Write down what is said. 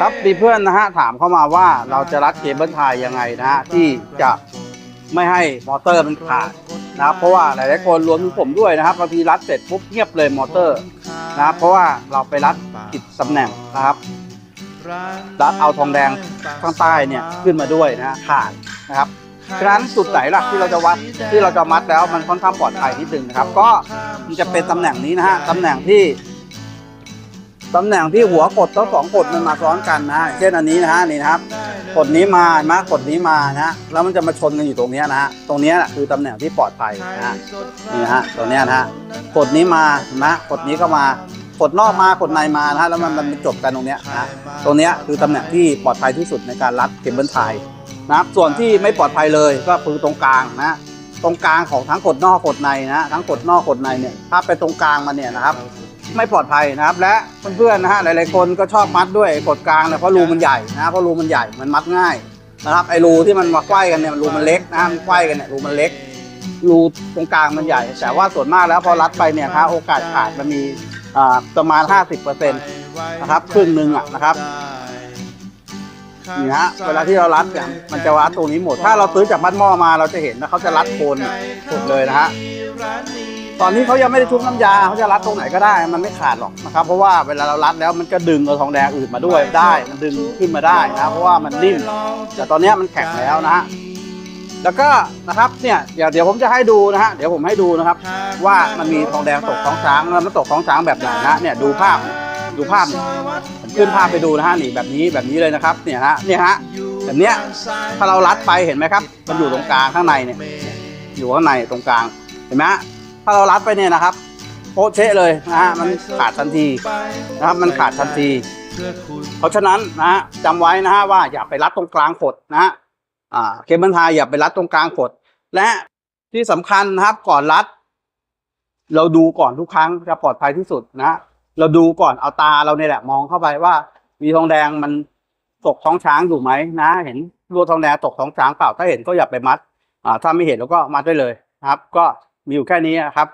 ครับมีเพื่อนนะฮะถามเข้ามาว่าเราจะรัดเคเบิลไทยยังไงนะฮะที่จะไม่ให้มอเตอร์มันขาดนะครับเพราะว่าหลายๆคนรวมถึงผมด้วยนะครับบางทีรัดเสร็จปุ๊บเงียบเลยมอเตอร์นะครับเพราะว่าเราไปรัดผิดตำแหน่งนะครับรัดเอาทองแดงข้างใต้เนี่ยขึ้นมาด้วยนะขาดนะครับฉะนั้นจุดไหนล่ะที่เราจะวัดที่เราจะมัดแล้วมันค่อนข้างปลอดภัยนิดนึงนะครับ ก็มันจะเป็นตำแหน่งนี้นะฮะตำแหน่งที่ ตำแหน่งที่หัวกดทั้งสองกดมันมาซ้อนกันนะเช่นอันนี้นะฮะนี่นะครับกดนี้มาเห็นไหมกดนี้มานะฮะแล้วมันจะมาชนกันอยู่ตรงนี้นะฮะตรงนี้คือตำแหน่งที่ปลอดภัยนะนี่นะฮะตรงนี้นะฮะกดนี้มาเห็นไหมกดนี้ก็มากดนอกมากดในมานะฮะแล้วมันมันจบกันตรงเนี้ยนะตรงเนี้ยคือตำแหน่งที่ปลอดภัยที่สุดในการรัดเคเบิลไทยนะครับส่วนที่ไม่ปลอดภัยเลยก็คือตรงกลางนะตรงกลางของทั้งกดนอกกดในนะทั้งกดนอกกดในเนี่ยถ้าไปตรงกลางมันเนี่ยนะครับ ไม่ปลอดภัยนะครับ และเพื่อนๆนะฮะหลายๆคนก็ชอบมัดด้วยกดกลางเนี่ยเพราะรูมันใหญ่นะเพราะรูมันใหญ่มันมัดง่ายนะครับไอ้รูที่มันมาไขว้กันเนี่ยรูมันเล็กนะมันไขว้กันเนี่ยรูมันเล็ก รูตรงกลางมันใหญ่ แต่ว่าส่วนมากแล้วพอรัดไปเนี่ยครับโอกาสขาดมันมีประมาณ 50%นะครับครึ่งหนึ่งอะนะครับนี่ฮะเวลาที่เรารัดเนี่ยมันจะรัดตรงนี้หมด ถ้าเราซื้อจากบ้านหม้อมาเราจะเห็นนะเขาจะรัดโคนหมดเลยนะฮะ ตอนนี้เขายังไม่ได้ชุบน้ำยาเขาจะรัดตรงไหนก็ได้ มันไม่ขาดหรอกนะครับ เพราะว่าเวลาเรารัดแล้วมันก็ดึงเอาทองแดงอื่นมาด้วยได้ มันดึงขึ้นมาได้นะเพราะว่ามันนิ่มแต่ตอนนี้มันแข็งแล้วนะฮะแล้วก็นะครับเนี่ยเดี๋ยวเดี๋ยวผมจะให้ดูนะฮะเดี๋ยวผมให้ดูนะครับ ว่ามันมีทองแดงตกท้องช้างแล้วมันตกท้องช้างแบบไหนนะเนี่ยดูภาพดูภาพผมขึ้นภาพไปดูนะฮะนี่แบบนี้แบบนี้เลยนะครับเนี่ยฮะเนี่ยฮะแบบเนี้ยถ้าเรารัดไปเห็นไหมครับ มันอยู่ตรงกลางข้างในเนี่ยอยู่ข้างในตรงกลางเห็นไหมฮะ ถ้าเรารัดไปเนี่ยนะครับโป๊ะเชะเลยนะฮะมันขาดทันทีนะครับมันขาดทันที เพราะฉะนั้นนะฮะจำไว้นะฮะว่าอย่าไปรัดตรงกลางขดนะฮะอ่าเคเบิลไทยอย่าไปรัดตรงกลางขด และที่สำคัญนะครับก่อนรัด เราดูก่อนทุกครั้งจะปลอดภัยที่สุดนะเราดูก่อนเอาตาเราเนี่ยแหละมองเข้าไปว่า มีทองแดงมันตกท้องช้างอยู่ไหมนะ เห็นรัวทองแดงตกท้องช้างเปล่าถ้าเห็นก็อย่าไปมัดอ่าถ้าไม่เห็นเราก็มัดได้เลยนะครับ ก็ มีอยู่แค่นี้ครับ